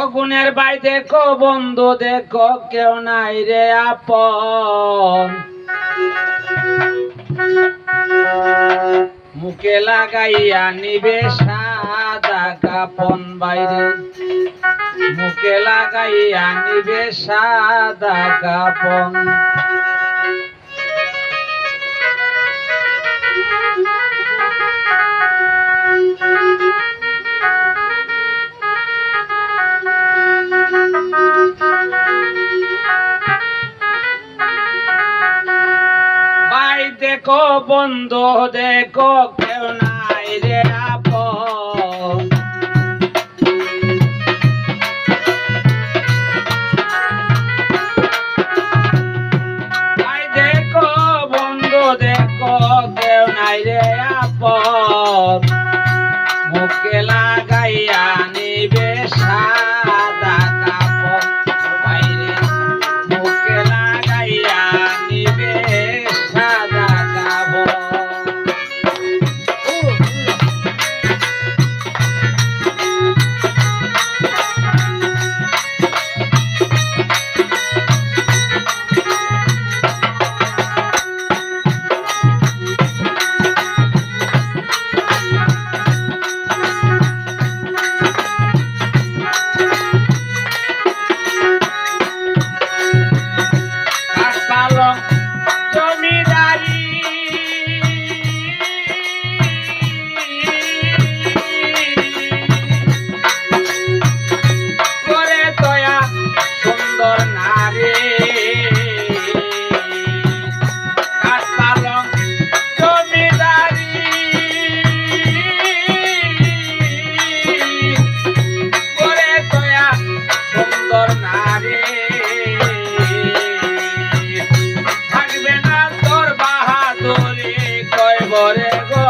অগুণের by দেখো, বন্ধু দেখো, কেউ নাই রে আপন। মুখে লাগাইয়া নিবে সাদা কাপন বাইরে। মুখে লাগাই নিবে সাদা কাপন। দেখো বন্ধ দেখো কেউ না que মনে কয় বরে গো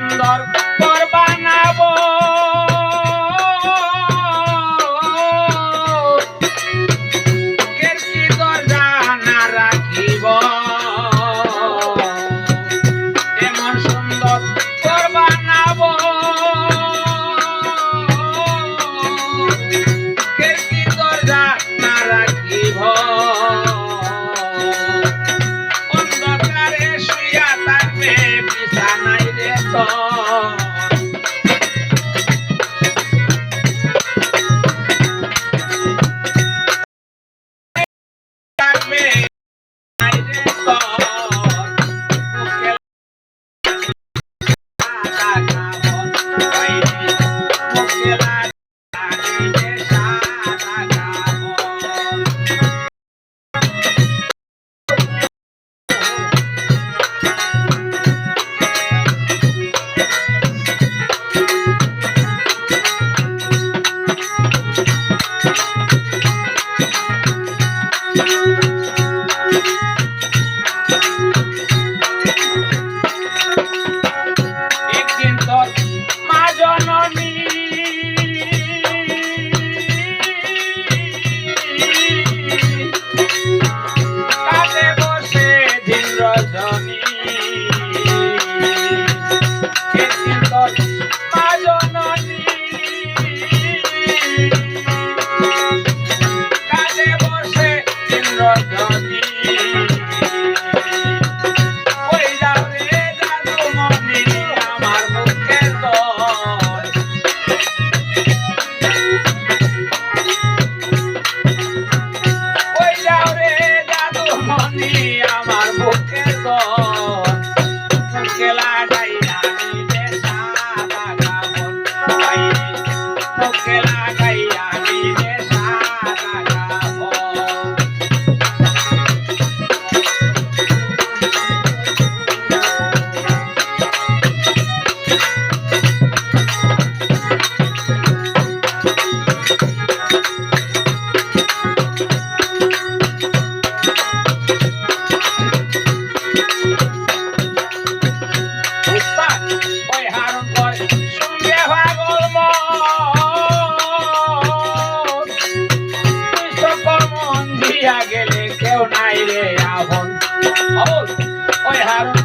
সুন্দর Oh have